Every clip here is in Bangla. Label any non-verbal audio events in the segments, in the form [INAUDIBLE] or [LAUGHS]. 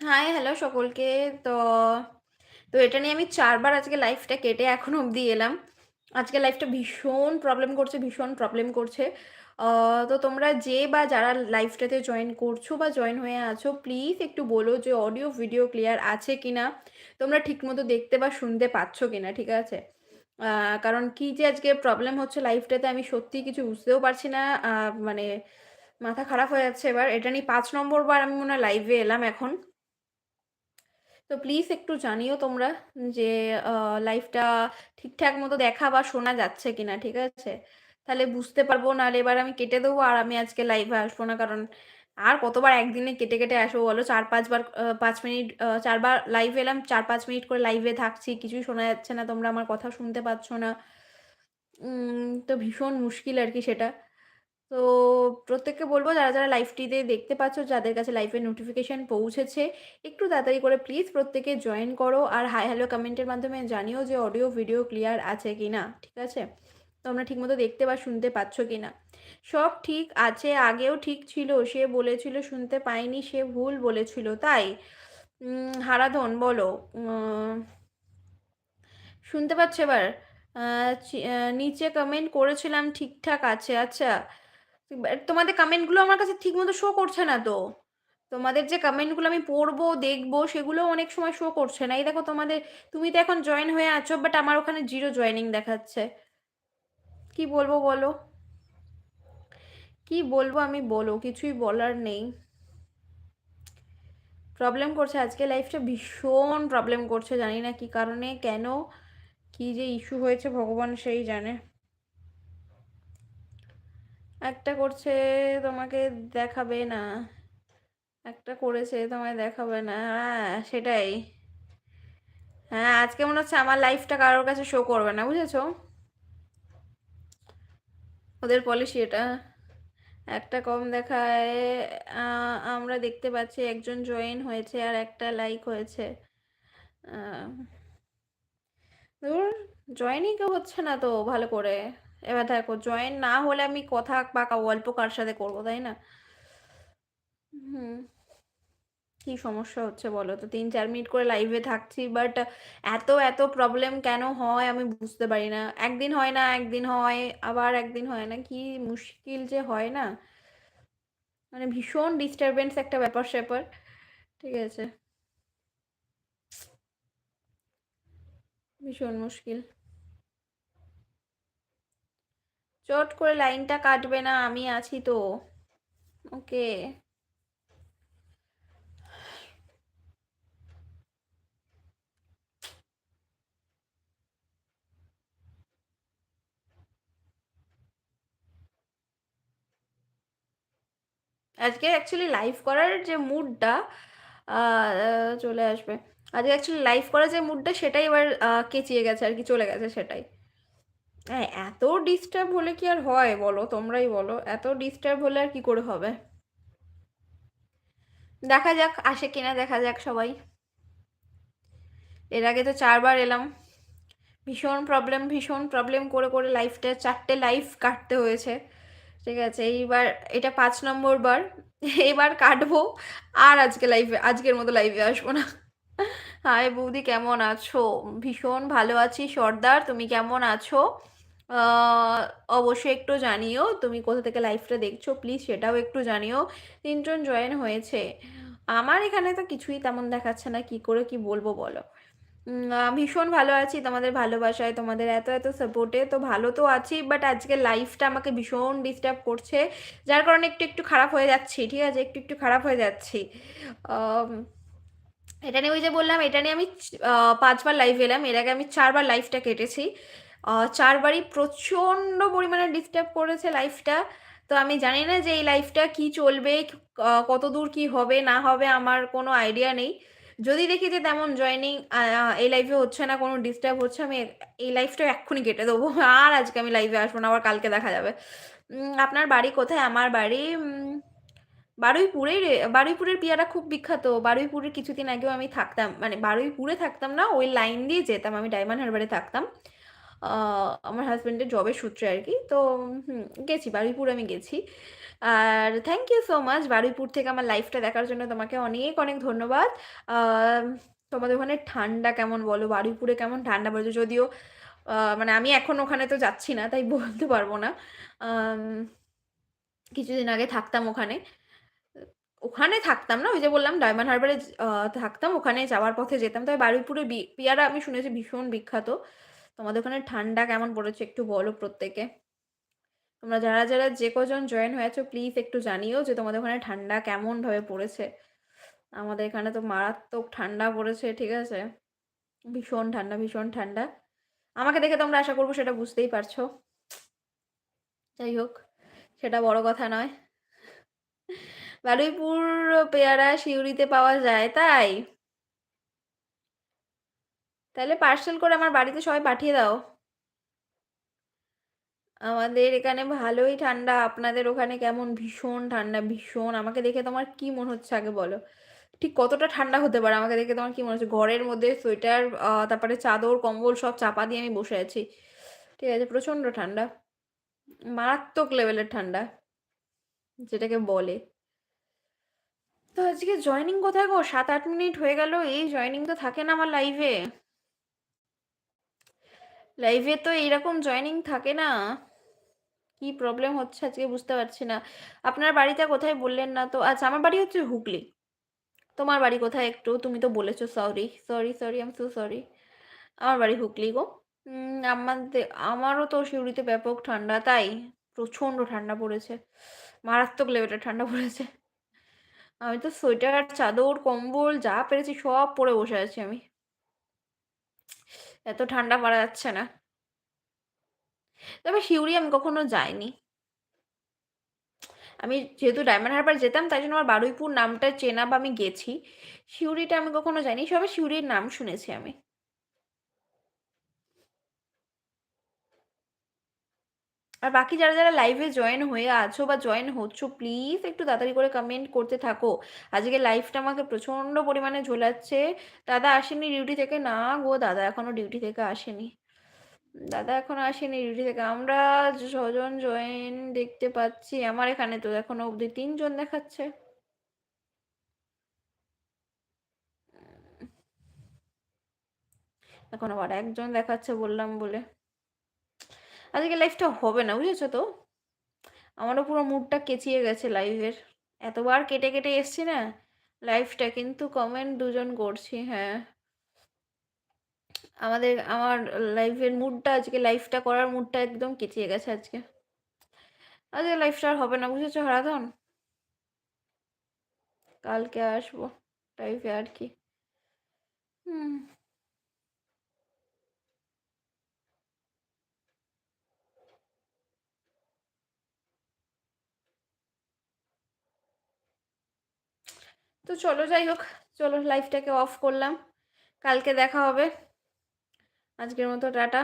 হাই হ্যালো সকলকে। তো তো এটা নিয়ে আমি চারবার আজকে লাইফটা কেটে এখন অবধি এলাম। আজকে লাইফটা ভীষণ প্রবলেম করছে, ভীষণ প্রবলেম করছে। তো তোমরা যে বা যারা লাইফটাতে জয়েন করছ বা জয়েন হয়ে আছো প্লিজ একটু বলো যে অডিও ভিডিও ক্লিয়ার আছে কি না তোমরা ঠিকমতো দেখতে বা শুনতে পাচ্ছ কি না ঠিক আছে? কারণ কি যে আজকে প্রবলেম হচ্ছে লাইফটাতে আমি সত্যি কিছু বুঝতেও পারছি না। মানে মাথা খারাপ হয়ে যাচ্ছে এবার। এটা নিয়ে পাঁচ নম্বর বার আমি মনে হয় লাইভে এলাম এখন। তো প্লিজ একটু জানিও তোমরা যে লাইফটা ঠিকঠাক মতো দেখা বা শোনা যাচ্ছে কিনা, ঠিক আছে? তাহলে বুঝতে পারব, নাহলে এবার আমি কেটে দেবো আর আমি আজকে লাইভে আসব না, কারণ আর কতবার একদিনে কেটে কেটে আসব বলো? চার, পাঁচবার পাঁচ মিনিট চারবার লাইভে এলাম, চার, পাঁচ মিনিট করে লাইভে থাকছি, কিছুই শোনা যাচ্ছে না, তোমরা আমার কথা শুনতে পাচ্ছ না। তো ভীষণ মুশকিল আর কি সেটা। তো প্রত্যেককে বলব, যারা যারা লাইভটিতে দেখতে পাচ্ছ, যাদের কাছে লাইভের নোটিফিকেশান পৌঁছেছে, একটু তাড়াতাড়ি করে প্লিজ প্রত্যেকে জয়েন করো আর হাই হ্যালো কমেন্টের মাধ্যমে জানিও যে অডিও ভিডিও ক্লিয়ার আছে কি না ঠিক আছে? তোমরা ঠিকমতো দেখতে বা শুনতে পাচ্ছ কি না সব ঠিক আছে, আগেও ঠিক ছিল, সে বলেছিল, শুনতে পায়নি সে ভুল বলেছিল, তাই? হারাধন, বলো শুনতে পাচ্ছ এবার? নিচে কমেন্ট করেছিলাম, ঠিকঠাক আছে আচ্ছা। তোমাদের কমেন্টগুলো আমার কাছে ঠিক মতো শো করছে না তো। তোমাদের যে কমেন্টগুলো আমি পড়ব, দেখব সেগুলো অনেক সময় শো করছে না। এই দেখো তোমাদের, তুমি তো এখন জয়েন হয়ে আছো বাট আমার ওখানে জিরো জয়েনিং দেখাচ্ছে। কি বলব বলো? কি বলব আমি বলো? কিছুই বলার নেই। প্রবলেম করছে আজকে লাইফটা ভীষণ প্রবলেম করছে, জানি না কি কারণে, কেন? কি যে ইস্যু হয়েছে, ভগবান সেই জানে। একটা করছে, তোমাকে দেখাবে না। একটা করেছে, তোমায় দেখাবে না। হ্যাঁ সেটাই। হ্যাঁ আজকে মনে হচ্ছে আমার লাইফটা কারোর কাছে শো করবে না, বুঝেছ? ওদের পলিসি এটা। একটা কম দেখায় আমরা দেখতে পাচ্ছি একজন জয়েন হয়েছে আর একটা লাইক হয়েছে। জয়েনই কেউ হচ্ছে না তো, ভালো করে। এবার দেখো জয়েন না হলে আমি কথা বা অল্প কার সাথে করব, তাই না? হুম। কি সমস্যা হচ্ছে বলো তো? তিন, চার মিনিট করে লাইভে থাকছি বাট এত এত প্রবলেম কেন হয় আমি বুঝতে পারি না। একদিন হয় না, একদিন হয়, আবার একদিন হয় না। কি মুশকিল যে হয় না? মানে ভীষণ ডিস্টারবেন্স একটা ব্যাপার স্যাপার, ঠিক আছে? ভীষণ মুশকিল। চট করে লাইনটা কাটবে না, আমি আছি তো। ওকে। আজকে অ্যাকচুয়ালি লাইভ করার যে মুডটা চলে আসবে। আজকে অ্যাকচুয়ালি লাইভ করার যে মুডটা সেটাই এবার কেচিয়ে গেছে আর কি, চলে গেছে সেটাই। হ্যাঁ এত ডিস্টার্ব হলে কি আর হয় বলো? তোমরাই বলো। এত ডিস্টার্ব হলে আর কি করে হবে? দেখা যাক, আসে কিনা, দেখা যাক সবাই। এর আগে তো চারবার এলাম। ভীষণ প্রবলেম ভীষণ প্রবলেম করে করে লাইফটা চারটে লাইফ কাটতে হয়েছে। ঠিক আছে, এইবার এটা পাঁচ নম্বর বার। এইবার কাটবো। আর আজকে লাইফে আজকের মতো লাইফে আসব না। হাই বৌদি, কেমন আছো? ভীষণ ভালো আছি। সর্দার, তুমি কেমন আছো? অবশ্যই একটু জানিও। তুমি কোথা থেকে লাইফটা দেখছ, প্লিজ সেটাও একটু জানিও। তিনজন জয়েন হয়েছে। আমার এখানে তো কিছুই তেমন দেখাচ্ছে না, কি করে কি বলব বলো। ভীষণ ভালো আছি তোমাদের ভালোবাসায়, তোমাদের এত এত সাপোর্টে তো ভালো তো আছি বাট আজকে লাইফটা আমাকে ভীষণ ডিস্টার্ব করছে। যার কারণে একটু একটু খারাপ হয়ে যাচ্ছি, ঠিক আছে? একটু একটু খারাপ হয়ে যাচ্ছি। এটা নিয়ে ওই যে বললাম, এটা নিয়ে আমি পাঁচবার লাইভ এলাম। এর আগে আমি চারবার লাইফটা কেটেছি। চারবারই প্রচণ্ড পরিমাণে ডিস্টার্ব করেছে লাইফটা তো আমি জানি না যে এই লাইফটা কি চলবে কত দূর কি হবে, না হবে আমার কোনো আইডিয়া নেই। যদি দেখি যে তেমন জয়নিং এই লাইফে হচ্ছে না, কোনো ডিস্টার্ব হচ্ছে, আমি এই লাইফটা এক্ষুনি কেটে দেবো। [LAUGHS] আর আজকে আমি লাইভে আসব না, আবার কালকে দেখা যাবে। আপনার বাড়ি কোথায়? আমার বাড়ি বারুইপুরের বারুইপুরের পিয়ারা খুব বিখ্যাত। বারুইপুরের কিছুদিন আগেও আমি থাকতাম মানে বারুইপুরে থাকতাম না, ওই লাইন দিয়ে যেতাম। আমি ডায়মন্ড হারবারে থাকতাম। আমার হাজব্যান্ডের জবের সূত্রে আর কি। তো গেছি, বারুইপুর আমি গেছি। আর thank you so much Baruipur থেকে আমার লাইফটা দেখার জন্য তোমাকে অনেক অনেক ধন্যবাদ। তোমাদের ওখানে ঠান্ডা কেমন বলো? বারুইপুরে কেমন ঠান্ডা পড়েছে? যদিও মানে আমি এখন ওখানে তো যাচ্ছি না, তাই বলতে পারব না। কিছুদিন আগে থাকতাম ওখানে। ওখানে থাকতাম না, ওই যে বললাম ডায়মন্ড হারবারে থাকতাম, ওখানে যাওয়ার পথে যেতাম। তবে বারুইপুরে পেয়ারা আমি শুনেছি ভীষণ বিখ্যাত। তোমাদের ওখানে ঠান্ডা কেমন পড়েছে একটু বলো প্রত্যেকে। তোমরা যারা যারা যে কজন জয়েন হয়েছো প্লিজ একটু জানিও যে তোমাদের ওখানে ঠান্ডা কেমন কেমনভাবে পড়েছে। আমাদের এখানে তো মারাত্মক ঠান্ডা পড়েছে, ঠিক আছে? ভীষণ ঠান্ডা ভীষণ ঠান্ডা। আমাকে দেখে তোমরা আশা করব সেটা বুঝতেই পারছ। যাই হোক, সেটা বড় কথা নয়। বারুইপুর পেয়ারা শিউরিতে পাওয়া যায়, তাই? তাহলে পার্সেল করে আমার বাড়িতে সবাই পাঠিয়ে দাও। আমাদের এখানে ভালোই ঠান্ডা, আপনাদের ওখানে কেমন ভীষণ ঠান্ডা, ভীষণ। আমাকে দেখে তোমার কি মনে হচ্ছে আগে বলো। ঠিক কতটা ঠান্ডা হতে পারে আমাকে দেখে তোমার কি মনে হচ্ছে? ঘরের মধ্যে সোয়েটার তারপরে চাদর, কম্বল সব চাপা দিয়ে আমি বসে আছি। ঠিক আছে, প্রচণ্ড ঠান্ডা। মারাত্মক লেভেলের ঠান্ডা, যেটাকে বলে। তো আজকে জয়নিং কোথায় গো? সাত আট মিনিট হয়ে গেল, এই জয়নিং তো থাকে না আমার লাইভে লাইভে তো এইরকম জয়নিং থাকে না। কি প্রবলেম হচ্ছে আজকে বুঝতে পারছি না। আপনার বাড়িটা কোথায় বললেন না তো? আচ্ছা আমার বাড়ি হচ্ছে হুগলি। তোমার বাড়ি কোথায় একটু? তুমি তো বলেছ sorry sorry sorry um so sorry আমার বাড়ি হুগলি গো। আমাদের, আমারও তো শিউড়িতে ব্যাপক ঠান্ডা, তাই প্রচণ্ড ঠান্ডা পড়েছে। মারাত্মক লেভেলের ঠান্ডা পড়েছে। আমি তো সোয়েটার চাদর, কম্বল, যা পেরেছি সব পরে বসে আছি আমি। এত ঠান্ডা পারা যাচ্ছে না। তবে শিউরি আমি কখনো যাইনি। আমি যেহেতু ডায়মন্ড হারবার যেতাম, তাই জন্য আমার বারুইপুর নামটা চেনা বা আমি গেছি। শিউরিটা আমি কখনো যাইনি, সবে শিউরির নাম শুনেছি আমি। আর বাকি যারা যারা লাইভে জয়েন হয়ে আছো বা জয়েন হচ্ছ প্লিজ একটু তাড়াতাড়ি করে কমেন্ট করতে থাকো। আজকে লাইভটা আমাকে প্রচণ্ড পরিমাণে ঝোলাচ্ছে। দাদা আসেনি ডিউটি থেকে? না গো, দাদা এখনও ডিউটি থেকে আসেনি। দাদা এখনও আসেনি ডিউটি থেকে। আমরা ছজন জয়েন দেখতে পাচ্ছি। আমার এখানে তো এখনও অবধি তিনজন দেখাচ্ছে। এখন আবার একজন দেখাচ্ছে বললাম বলে। আজকে লাইফটা হবে না, বুঝেছ তো? আমারও পুরো মুডটা কেচিয়ে গেছে লাইভের এতবার কেটে কেটে এসছি না লাইফটা কিন্তু কমেন্ট দুজন করছি হ্যাঁ। আমাদের, আমার লাইফের মুডটা আজকে লাইফটা করার মুডটা একদম কেচিয়ে গেছে আজকে। আজকে লাইফটা আর হবে না, বুঝেছ, হারাধন? কালকে আসব লাইফে আর কি। হুম। তো চলো যাই হোক, চলো লাইফটাকে অফ করলাম। কালকে দেখা হবে। আজকের মতো টাটা।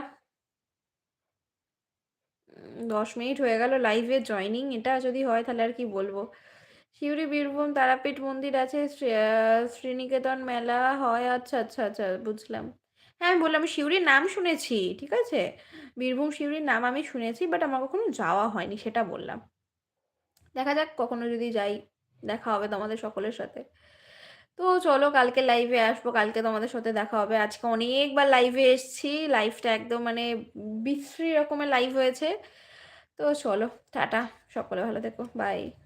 দশ মিনিট হয়ে গেল লাইভে জয়নিং এটা যদি হয় তাহলে আর কি বলব? শিউরি, বীরভূম, তারাপীঠ মন্দির আছে শ্রীনিকেতন মেলা হয়। আচ্ছা আচ্ছা আচ্ছা বুঝলাম। হ্যাঁ আমি বললাম শিউরির নাম শুনেছি, ঠিক আছে? বীরভূম শিউরির নাম আমি শুনেছি বাট আমার কখনো যাওয়া হয়নি, সেটা বললাম। দেখা যাক কখনো যদি যাই। দেখা হবে তোমাদের সকলের সাথে। তো চলো কালকে লাইভে আসব, কালকে তোমাদের সাথে দেখা হবে। আজকে অনেকবার লাইভে এসছি লাইভটা একদম মানে বিশ্রী রকমের লাইভ হয়েছে। তো চলো, টাটা, সকলে ভালো থেকো বাই